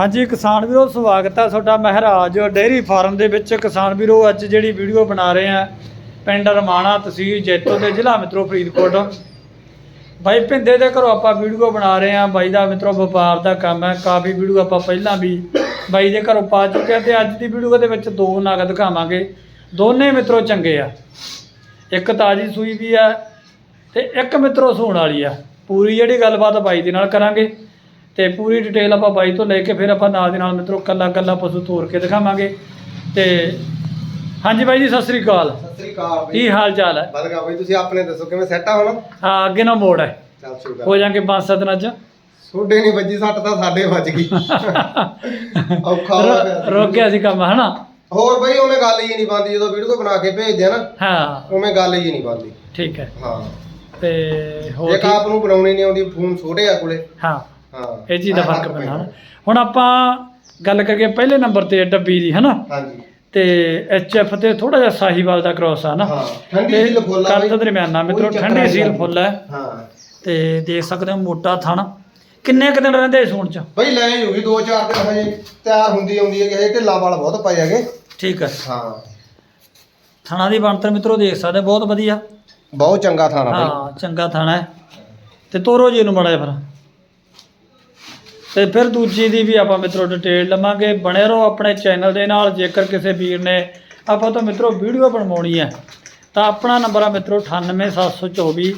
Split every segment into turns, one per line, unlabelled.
ਹਾਂਜੀ ਕਿਸਾਨ ਵੀਰੋ, ਸਵਾਗਤ ਹੈ ਤੁਹਾਡਾ ਮਹਿਰਾਜ। ਡੇਅਰੀ ਫਾਰਮ ਦੇ ਵਿੱਚ ਕਿਸਾਨ ਵੀਰੋ, ਅੱਜ ਜਿਹੜੀ ਵੀਡੀਓ ਬਣਾ ਰਹੇ ਆ, ਪਿੰਡ ਰਮਾਣਾ ਤਹਿਸੀਲ ਜੈਤੋ ਦੇ ਜ਼ਿਲ੍ਹਾ ਮਿੱਤਰੋ ਫਰੀਦਕੋਟ। ਬਾਈ ਭਿੰਦੇ ਦੇ ਘਰੋਂ ਆਪਾਂ ਵੀਡੀਓ ਬਣਾ ਰਹੇ ਆ। ਬਾਈ ਦਾ ਮਿੱਤਰੋ ਵਪਾਰ ਦਾ ਕੰਮ ਹੈ ਕਾਫੀ ਵੀਡੀਓ ਆਪਾਂ ਪਹਿਲਾਂ ਵੀ ਬਾਈ ਦੇ ਘਰੋਂ ਪਾ ਚੁੱਕੇ ਆ ਤੇ ਅੱਜ ਦੀ ਵੀਡੀਓ ਦੇ ਵਿੱਚ ਦੋ ਨਗ ਦਿਖਾਵਾਂਗੇ। ਦੋਨੇ ਮਿੱਤਰੋ ਚੰਗੇ ਆ। ਇੱਕ ਤਾਜੀ ਸੂਈ ਵੀ ਆ ਤੇ ਇੱਕ ਮਿੱਤਰੋ ਸੂਣ ਵਾਲੀ ਆ। ਪੂਰੀ ਜਿਹੜੀ ਗੱਲਬਾਤ ਬਾਈ ਦੇ ਨਾਲ ਕਰਾਂਗੇ। ਤੇ ਪੂਰੀ ਡਿਟੇਲ ਆਪਾਂ ਬਾਈ ਤੋਂ ਲੈ ਕੇ ਫਿਰ ਆਪਾਂ ਨਾਲ ਦੇ ਨਾਲ ਮਿੱਤਰੋ ਕੱਲਾ ਕੱਲਾ ਪਸ਼ੂ ਤੋਰ ਕੇ ਦਿਖਾਵਾਂਗੇ। ਤੇ ਹਾਂਜੀ ਬਾਈ ਜੀ ਸਤਿ ਸ੍ਰੀ ਅਕਾਲ।
ਸਤਿ ਸ੍ਰੀ ਅਕਾਲ ਬਈ।
ਕੀ ਹਾਲ ਚਾਲ ਹੈ?
ਬਲਗਾ ਬਈ ਤੁਸੀਂ ਆਪਣੇ ਦੱਸੋ ਕਿਵੇਂ ਸੈੱਟ ਆ ਹੁਣ?
ਹਾਂ ਅੱਗੇ ਨਾ ਮੋੜ ਹੈ।
ਚੱਲ ਸ਼ੁਕਰ
ਹੋ। ਜਾਣਗੇ ਪੰਜ ਸੱਤ ਦਿਨਾਂ ਚ
ਸੋਡੇ ਨਹੀਂ ਵੱਜੀ ਸੱਟ ਤਾਂ ਸਾਡੇ ਵੱਜ ਗਈ। ਔਖਾ ਹੋ ਗਿਆ।
ਰੋ- ਰੋਕਿਆ ਸੀ ਕੰਮ ਹਨਾ?
ਹੋਰ ਬਈ ਉਹਨੇ ਗੱਲ ਹੀ ਨਹੀਂ ਬੰਦੀ ਜਦੋਂ ਵੀਡੀਓ ਬਣਾ ਕੇ ਭੇਜਦੇ ਆ ਨਾ
ਹਾਂ।
ਉਵੇਂ ਗੱਲ ਹੀ ਨਹੀਂ ਬੰਦੀ
ਠੀਕ ਹੈ।
ਹਾਂ।
ਤੇ ਹੋਰ
ਇੱਕ
ਕੀ-
ਆਪ ਨੂੰ ਬਣਾਉਣੀ ਨਹੀਂ ਆਉਂਦੀ ਫੋਨ ਛੋਟੇ ਆ ਕੋਲੇ।
ਹਾਂ।
ਹਾਂ।
ਇਹ ਚੀਜ਼ ਦਾ ਫ਼ਰਕ ਪੈਂਦਾ ਹਨਾ। ਹੁਣ ਆਪਾਂ ਗੱਲ ਕਰੀਏ ਪਹਿਲੇ ਨੰਬਰ ਤੇ ਡੱਬੀ ਦੀ ਹਨਾ?
ਹਾਂਜੀ।
ਤੇ ਐਫ ਤੇ ਥੋੜਾ ਜਿਹਾ ਸਾਹੀਵਾਲ ਦਾ ਕ੍ਰੋਸ ਆ ਨਾ।
ਹਾਂ ਠੰਡੀ ਸੀਲ ਫੁੱਲ ਆ
ਕੱਦ। ਦਰਮਿਆਨਾ ਮਿੱਤਰੋ ਠੰਡੀ ਸੀਲ ਫੁੱਲ ਹੈ
ਹਾਂ।
ਤੇ ਦੇਖ ਸਕਦੇ ਹੋ ਮੋਟਾ ਥਣ। ਕਿੰਨੇ ਕੁ ਦਿਨ ਰਹਿੰਦੇ ਸੂਣ ਚ?
ਬਈ ਲੈ ਜੂਗੀ ਦੋ ਚਾਰ ਦਿਨ ਹਜੇ ਤਿਆਰ ਹੁੰਦੀ ਆਉਂਦੀ ਹੈ ਕਿ ਹਜੇ ਢਿੱਲਾ ਵਾਲ ਬਹੁਤ ਪਏ ਹੈਗੇ।
ਠੀਕ ਹੈ
ਹਾਂ।
ਥਣਾ ਦੀ ਬਣਤਰ ਮਿੱਤਰੋ ਦੇਖ ਸਕਦੇ ਹੋ, ਬਹੁਤ ਵਧੀਆ।
ਬਹੁਤ ਚੰਗਾ ਥਾਣਾ ਬਈ।
ਹਾਂ ਚੰਗਾ ਥਾਣਾ ਹੈ। ਤੇ ਤੋਰੋ ਜੀ ਨੂੰ ਮੜਾ ਫਿਰ। ਤੇ ਫਿਰ ਦੂਜੀ ਦੀ ਵੀ ਆਪਾਂ ਮਿੱਤਰੋ ਡਿਟੇਲ ਲਵਾਂਗੇ। ਬਣੇ ਰਹੋ ਆਪਣੇ ਚੈਨਲ ਦੇ ਨਾਲ, ਜੇਕਰ ਕਿਸੇ ਵੀਰ ਨੇ ਆਪਾਂ ਤੋਂ ਮਿੱਤਰੋ ਵੀਡੀਓ ਬਣਵਾਉਣੀ ਹੈ, ਤਾਂ ਆਪਣਾ ਨੰਬਰ ਆ ਮਿੱਤਰੋ 98724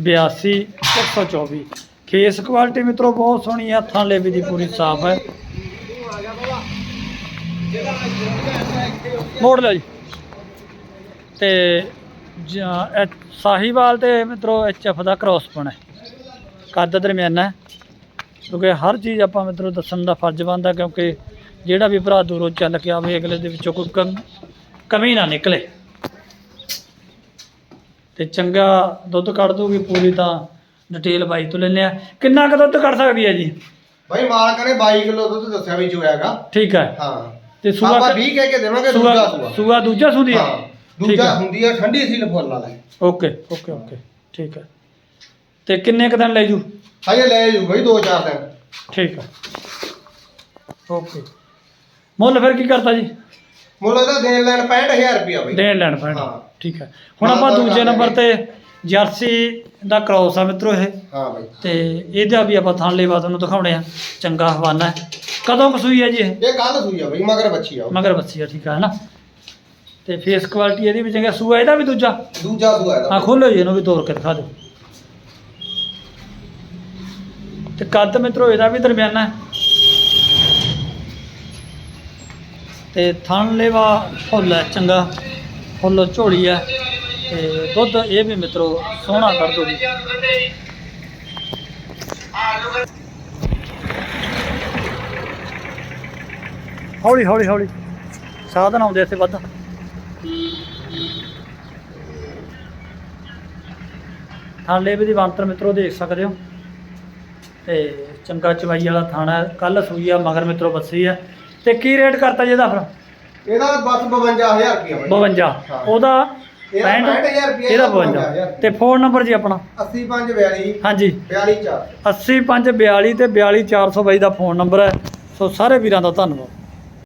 82124 ਫੇਸ ਕੁਆਲਿਟੀ ਮਿੱਤਰੋ ਬਹੁਤ ਸੋਹਣੀ ਹੈ, ਹੱਥਾਂ ਲੇਵੀ ਦੀ ਪੂਰੀ ਸਾਫ਼ ਹੈ। ਮੋੜ ਲਿਓ ਜੀ। ਤੇ ਜਾਂ ਇਹ ਸਾਹੀਵਾਲ ਤੇ ਮਿੱਤਰੋ ਐਫ ਦਾ ਕ੍ਰੋਸ ਪਣ ਹੈ। ਕੱਦ ਦਰਮਿਆਨਾ ਕਿਉਂਕਿ ਹਰ ਚੀਜ਼ ਆਪਾਂ ਮਿੱਤਰੋ ਦੱਸਣ ਦਾ ਫਰਜ਼ ਬਣਦਾ ਕਿਉਂਕਿ ਜਿਹੜਾ ਵੀ ਭਰਾ ਦੂਰੋਂ ਚੱਲ ਕੇ ਆਵੇ ਅਗਲੇ ਦੇ ਵਿੱਚੋਂ ਕੋਈ ਕਮ- ਕਮੀ ਨਾ ਨਿਕਲੇ। ਤੇ ਚੰਗਾ ਦੁੱਧ ਕੱਢ ਦੂਗੀ ਪੂਰੀ ਤਾਂ ਡਿਟੇਲ ਬਾਈ ਤੋਂ ਆ। ਕਿੰਨਾ ਕੁ ਦੁੱਧ ਕੱਢ ਸਕਦੀ ਹੈ ਜੀ?
ਬਈ ਮਾਲਕ ਨੇ 22 ਕਿਲੋ ਦੁੱਧ ਦੱਸਿਆ ਵੀ ਚੋਇਆਗਾ
ਠੀਕ ਹੈ।
ਹਾਂ।
ਤੇ ਸੂਆ
ਆਪਾਂ
ਕ-
20 ਕਹਿ ਕੇ ਦੇਵਾਂਗੇ ਦੂਜਾ
ਸੂਆ। ਦੂਜਾ ਸੁਦੀ ਹੈ?
ਹਾਂ।
ਠੀਕ
ਦੂਜਾ
ਹੈ
ਹੁੰਦੀ ਆ ਠੰਡੀ ਸੀਲ ਫੁੱਲ ਵਾਲਾ।
Okay okay okay. ਠੀਕ ਹੈ। ਤੇ ਕਿੰਨੇ ਕੁ ਦਿਨ ਲੈ ਜੂ?
ਹਜੇ ਲੈ ਜੂ ਬਈ 2-4 ਦਿਨ।
ਠੀਕ ਹੈ ਓਕੇ। ਮੁੱਲ ਫਿਰ ਕੀ ਕਰਤਾ ਜੀ?
ਮੁੱਲ ਇਹਦਾ ਦੇਣ ਲੈਣ 65000 ਰੁਪਿਆ ਬਈ।
ਦੇਣ ਲੈਣ ਪੈਣ
ਹਾਂ।
ਠੀਕ ਹੈ ਹੁਣ ਆਪਾਂ ਦੂਜੇ ਨੰਬਰ ਤੇ। ਜਰਸੀ ਦਾ ਕ੍ਰੋਸ ਆ ਮਿੱਤਰੋ ਇਹ।
ਹਾਂ ਬਈ।
ਤੇ ਇਹਦਾ ਵੀ ਆਪਾਂ ਥਾਂ ਲੈਵਾ ਤੁਹਾਨੂੰ ਦਿਖਾਉਣੇ ਆ। ਚੰਗਾ ਹਵਾਨਾ ਹੈ। ਕਦੋਂ ਕਸੂਈ ਹੈ ਜੀ ਇਹ?
ਇਹ ਕੱਲ ਸੂਈ ਆ ਬਈ ਮਗਰ ਬੱਚੀ ਆ ਉਹ।
ਮਗਰ ਬੱਸੀ ਆ ਠੀਕ ਹੈ ਨਾ ਤੇ ਫੇਸ ਕੁਆਲਿਟੀ ਇਹਦੀ ਵੀ ਚੰਗਾ ਸੂਆ ਇਹਦਾ ਵੀ ਦੂਜਾ?
ਦੂਜਾ ਸੂਆ ਇਹਦਾ।
ਹਾਂ ਖੋਲੋ ਜੀ ਇਹਨੂੰ ਵੀ ਤੋੜ ਕੇ ਦਿਖਾ ਦਿਓ। ਤੇ ਕੱਦ ਮਿੱਤਰੋ, ਇਹਦਾ ਵੀ ਦਰਮਿਆਨਾ ਤੇ ਥਣ ਲੈਵਾ ਫੁੱਲ ਹੈ, ਚੰਗਾ। ਫੁੱਲ ਝੋਲੀ ਹੈ। ਤੇ ਦੁੱਧ ਇਹ ਵੀ ਮਿੱਤਰੋ, ਸੋਹਣਾ ਕਰ ਦੋਗੀ ਹੌਲੀ ਹੌਲੀ ਹੌਲੀ। ਸਾਧਨ ਆਉਂਦੇ ਇੱਥੇ ਵੱਧ। ਥਾਲੇ ਵੀ ਦੀ ਬੰਤਰ ਮਿੱਤਰੋ, ਦੇਖ ਸਕਦੇ ਹੋ। ਤੇ ਚੰਗਾ ਚਵਾਈ ਵਾਲਾ ਥਾਣਾ ਕੱਲ ਸੂਈ ਆ ਮਗਰ ਮਿੱਤਰੋ ਬੱਸੀ ਆ। ਤੇ ਕੀ ਰੇਟ ਕਰਤਾ ਜੀ ਇਹਦਾ ਫਿਰ?
ਇਹਦਾ ਬਸ 52000 ਰੁਪਿਆ ਬਈ।
52
ਹਾਂ।
ਉਹਦਾ
ਇਹਦਾ
65
65,000 ਰੁਪਇਆ,
ਇਹਦਾ
ਇਹਦਾ
52
52,000
ਤੇ ਫੋਨ ਨੰਬਰ ਜੀ ਆਪਣਾ?
8542
ਹਾਂਜੀ।
424
8542 ਤੇ 42400 ਬਾਈ ਦਾ ਫੋਨ ਨੰਬਰ ਹੈ। ਸੋ ਸਾਰੇ ਵੀਰਾਂ ਦਾ ਧੰਨਵਾਦ।